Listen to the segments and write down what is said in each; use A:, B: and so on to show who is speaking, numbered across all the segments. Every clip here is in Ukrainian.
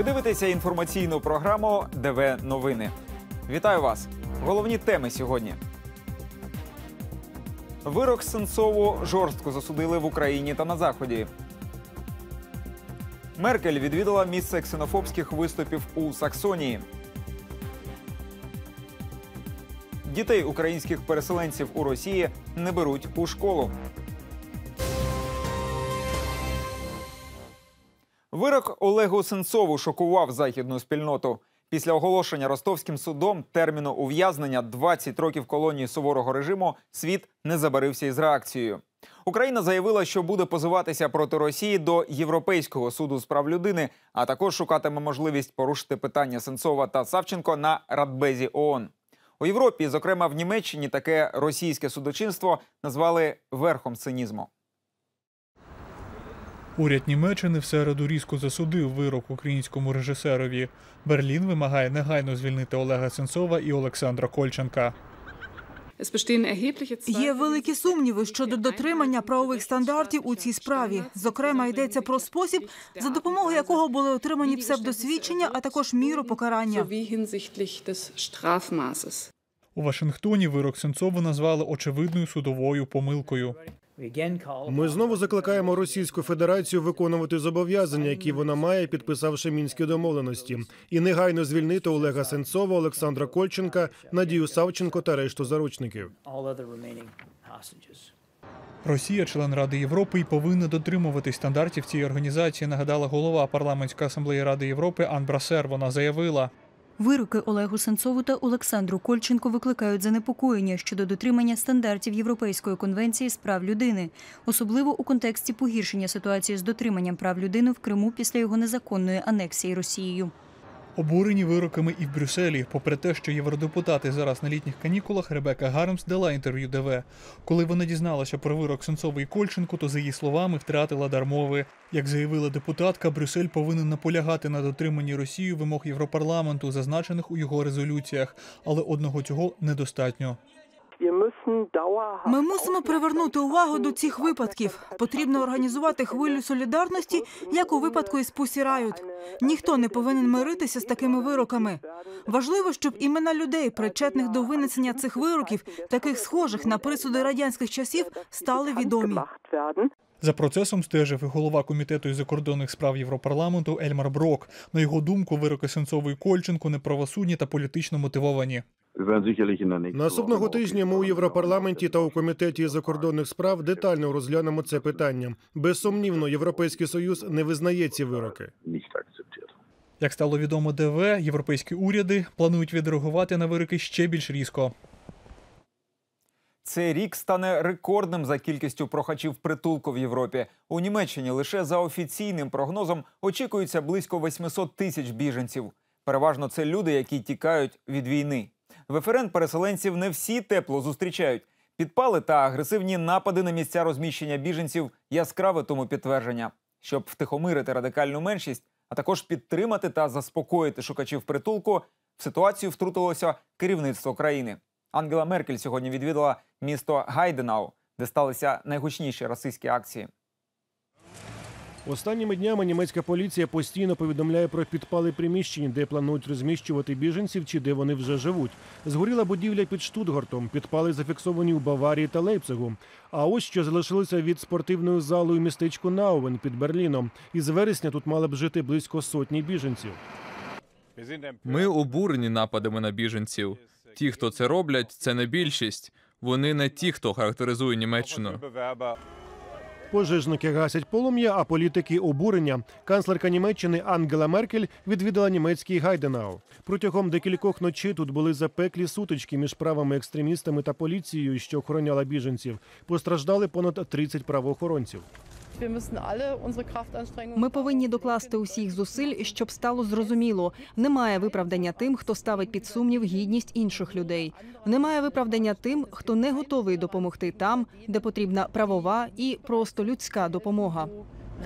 A: Ви дивитеся інформаційну програму ДВ Новини. Вітаю вас! Головні теми сьогодні. Вирок Сенцову жорстко засудили в Україні та на Заході. Меркель відвідала місце ксенофобських виступів у Саксонії. Дітей українських переселенців у Росії не беруть у школу. Вирок Олегу Сенцову шокував західну спільноту. Після оголошення ростовським судом терміну ув'язнення 20 років колонії суворого режиму світ не забарився із реакцією. Україна заявила, що буде позиватися проти Росії до Європейського суду з прав людини, а також шукатиме можливість порушити питання Сенцова та Савченко на Радбезі ООН. У Європі, зокрема в Німеччині, таке російське судочинство назвали верхом цинізму.
B: Уряд Німеччини в середу різко засудив вирок українському режисерові. Берлін вимагає негайно звільнити Олега Сенцова і Олександра Кольченка.
C: Є великі сумніви щодо дотримання правових стандартів у цій справі. Зокрема, йдеться про спосіб, за допомогою якого були отримані псевдосвідчення, а також міру покарання.
B: У Вашингтоні вирок Сенцову назвали очевидною судовою помилкою.
D: Ми знову закликаємо Російську Федерацію виконувати зобов'язання, які вона має, підписавши мінські домовленості, і негайно звільнити Олега Сенцова, Олександра Кольченка, Надію Савченко та решту заручників.
B: Росія, член Ради Європи, і повинна дотримуватись стандартів цієї організації. Нагадала голова парламентської асамблеї Ради Європи Ан Брасер. Вона заявила.
E: Вироки Олегу Сенцову та Олександру Кольченку викликають занепокоєння щодо дотримання стандартів Європейської конвенції з прав людини, особливо у контексті погіршення ситуації з дотриманням прав людини в Криму після його незаконної анексії Росією.
B: Обурені вироками і в Брюсселі, попри те, що євродепутати зараз на літніх канікулах, Ребека Гармс дала інтерв'ю ДВ. Коли вона дізналася про вирок Сенцову і Кольченку, то за її словами втратила дар мови. Як заявила депутатка, Брюссель повинен наполягати на дотриманні Росією вимог Європарламенту, зазначених у його резолюціях, але одного цього недостатньо.
C: Ми мусимо привернути увагу до цих випадків. Потрібно організувати хвилю солідарності, як у випадку із Пусі Райот. Ніхто не повинен миритися з такими вироками. Важливо, щоб імена людей, причетних до винесення цих вироків, таких схожих на присуди радянських часів, стали відомі.
B: За процесом стежив і голова комітету із закордонних справ Європарламенту Ельмар Брок. На його думку, вироки Сенцову і Кольченку неправосудні та політично мотивовані.
D: Наступного тижня ми у Європарламенті та у комітеті закордонних справ детально розглянемо це питання. Безсумнівно, Європейський союз не визнає ці вироки.
B: Як стало відомо ДВ, європейські уряди планують відреагувати на вироки ще більш різко.
A: Цей рік стане рекордним за кількістю прохачів притулку в Європі. У Німеччині лише за офіційним прогнозом очікується близько 800 тисяч біженців. Переважно це люди, які тікають від війни. В ФРН переселенців не всі тепло зустрічають. Підпали та агресивні напади на місця розміщення біженців яскраве тому підтвердження. Щоб втихомирити радикальну меншість, а також підтримати та заспокоїти шукачів притулку, в ситуацію втрутилося керівництво країни. Ангела Меркель сьогодні відвідала місто Гайденау, де сталися найгучніші расистські акції.
D: Останніми днями німецька поліція постійно повідомляє про підпали приміщень, де планують розміщувати біженців чи де вони вже живуть. Згоріла будівля під Штутгартом, підпали зафіксовані у Баварії та Лейпцигу. А ось що залишилося від спортивної зали у містечку Наувен під Берліном. Із вересня тут мали б жити близько сотні біженців.
F: Ми обурені нападами на біженців. Ті, хто це роблять, це не більшість. Вони не ті, хто характеризує Німеччину.
D: Пожежники гасять полум'я, а політики обурення. Канцлерка Німеччини Ангела Меркель відвідала німецький Гайденау. Протягом декількох ночей тут були запеклі сутички між правими екстремістами та поліцією, що охороняла біженців. Постраждали понад 30 правоохоронців.
G: Ми повинні докласти усіх зусиль, щоб стало зрозуміло. Немає виправдання тим, хто ставить під сумнів гідність інших людей. Немає виправдання тим, хто не готовий допомогти там, де потрібна правова і просто людська допомога.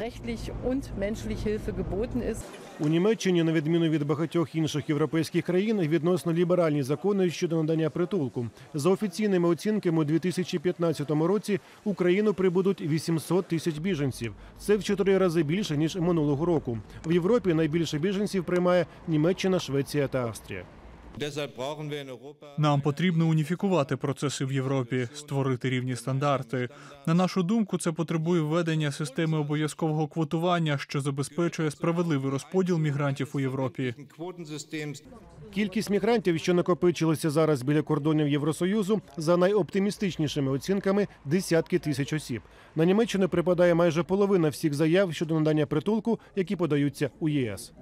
H: Rechtlich und menschlich Hilfe geboten ist.
D: У Німеччині, на відміну від багатьох інших європейських країн, відносно ліберальні закони щодо надання притулку. За офіційними оцінками, у 2015 році Україну прибудуть 800 тисяч біженців. Це в чотири рази більше ніж минулого року. В Європі найбільше біженців приймає Німеччина, Швеція та Австрія.
B: Нам потрібно уніфікувати процеси в Європі, створити рівні стандарти. На нашу думку, це потребує введення системи обов'язкового квотування, що забезпечує справедливий розподіл мігрантів у Європі.
D: Кількість мігрантів, що накопичилися зараз біля кордонів Євросоюзу, за найоптимістичнішими оцінками десятки тисяч осіб. На Німеччину припадає майже половина всіх заяв щодо надання притулку, які подаються у ЄС.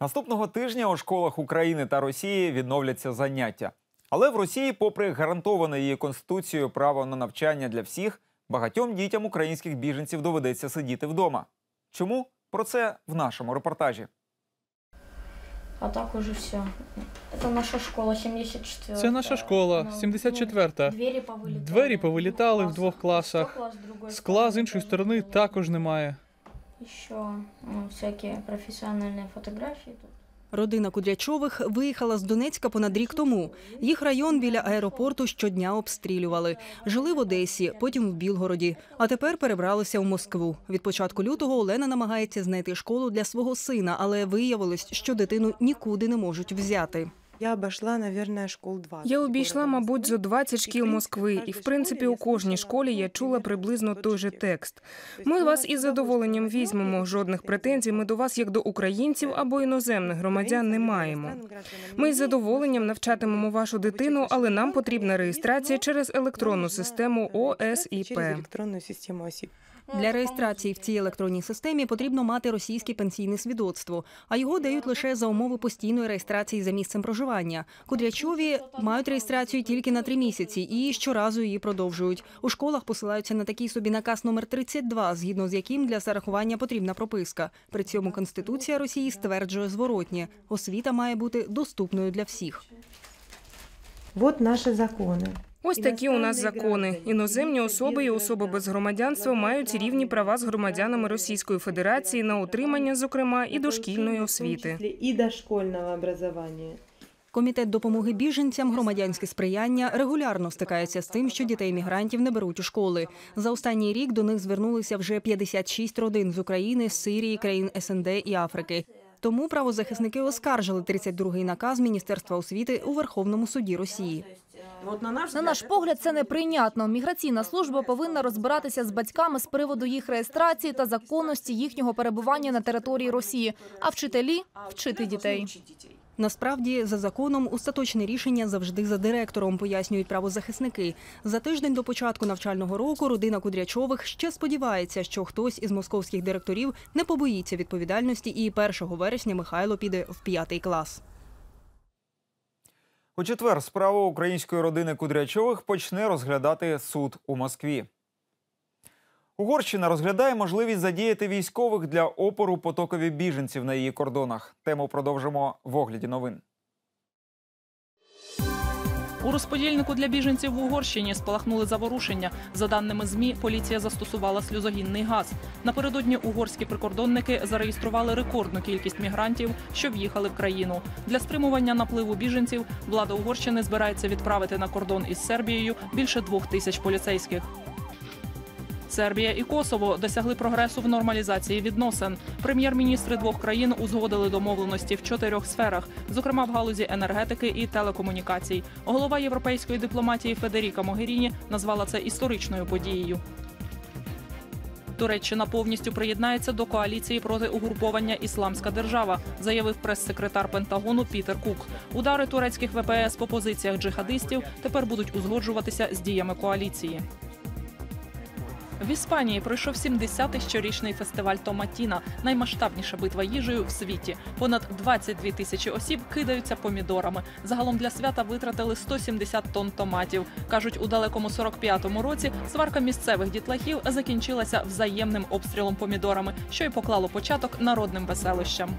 A: Наступного тижня у школах України та Росії відновляться заняття. Але в Росії, попри гарантоване її конституцією право на навчання для всіх, багатьом дітям українських біженців доведеться сидіти вдома. Чому? Про це в нашому репортажі.
I: А так уже все. Это наша школа, 74
B: Це наша школа, 74-та.
I: Двері повилітали.
B: Двері повилітали в двох класах.
I: Другої
B: Скла з іншої сторони також немає.
I: Еще ну, всякие профессиональные фотографии тут.
G: Родина Кудрячових виїхала з Донецька понад рік тому. Їх район біля аеропорту щодня обстрілювали. Жили в Одесі, потім в Білгороді. А тепер перебралися в Москву. Від початку лютого Олена намагається знайти школу для свого сина, але виявилось, що дитину нікуди не можуть взяти.
J: Я обійшла, наверное, школ 20.
K: Я обійшла, мабуть, зо 20 шкіл Москви, і в принципі у кожній школі я чула приблизно той же текст. Ми вас із задоволенням візьмемо. Жодних претензій ми до вас, як до українців або іноземних громадян, не маємо. Ми із задоволенням навчатимемо вашу дитину, але нам потрібна реєстрація
J: через електронну систему ОСІП.
G: Для реєстрації в цій електронній системі потрібно мати російське пенсійне свідоцтво, а його дають лише за умови постійної реєстрації за місцем проживання. Кудрячові мають реєстрацію тільки на три місяці і щоразу її продовжують. У школах посилаються на такий собі наказ номер 32, згідно з яким для зарахування потрібна прописка. При цьому Конституція Росії стверджує зворотнє: освіта має бути доступною для всіх.
J: Вот наші закони.
K: Ось такі у нас закони. Іноземні особи і особи без громадянства мають рівні права з громадянами Російської Федерації на отримання, зокрема, і дошкільної освіти.
J: І дошкольного образування.
G: Комітет допомоги біженцям, громадянське сприяння регулярно стикається з тим, що дітей мігрантів не беруть у школи. За останній рік до них звернулися вже 56 родин з України, з Сирії, країн СНД і Африки. Тому правозахисники оскаржили 32-й наказ Міністерства освіти у Верховному суді Росії.
L: На наш погляд, це неприйнятно. Міграційна служба повинна розбиратися з батьками з приводу їх реєстрації та законності їхнього перебування на території Росії, а вчителі вчити дітей.
G: Насправді, за законом, остаточне рішення завжди за директором, пояснюють правозахисники. За тиждень до початку навчального року родина Кудрячових ще сподівається, що хтось із московських директорів не побоїться відповідальності, і 1 вересня Михайло піде в п'ятий клас.
A: У четвер справу української родини Кудрячових почне розглядати суд у Москві. Угорщина розглядає можливість задіяти військових для опору потокові біженців на її кордонах. Тему продовжимо в огляді новин.
M: У розподільнику для біженців в Угорщині спалахнули заворушення. За даними змі, поліція застосувала сльозогінний газ. Напередодні угорські прикордонники зареєстрували рекордну кількість мігрантів, що в'їхали в країну. Для стримування напливу біженців влада Угорщини збирається відправити на кордон із Сербією більше двох тисяч поліцейських. Сербія і Косово досягли прогресу в нормалізації відносин. Прем'єр-міністри двох країн узгодили домовленості в чотирьох сферах, зокрема в галузі енергетики і телекомунікацій. Голова європейської дипломатії Федеріка Могеріні назвала це історичною подією. Туреччина повністю приєднається до коаліції проти угруповання Ісламська держава, заявив прес-секретар Пентагону Пітер Кук. Удари турецьких ВПС по позиціях джихадистів тепер будуть узгоджуватися з діями коаліції. В Іспанії пройшов 70-й щорічний фестиваль Томатіна, наймасштабніша битва їжею в світі. Понад 22 тисячі осіб кидаються помідорами. Загалом для свята витратили 170 тонн томатів. кажуть, у далекому 45-му році сварка місцевих дітлахів закінчилася взаємним обстрілом помідорами, що й поклало початок народним веселощам.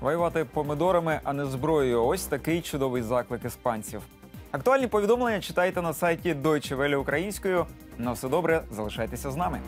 A: Воювати помидорами, а не зброєю. Ось такий чудовий заклик іспанців. Актуальні повідомлення читайте на сайті Deutsche Welle українською. На все добре, залишайтеся з нами.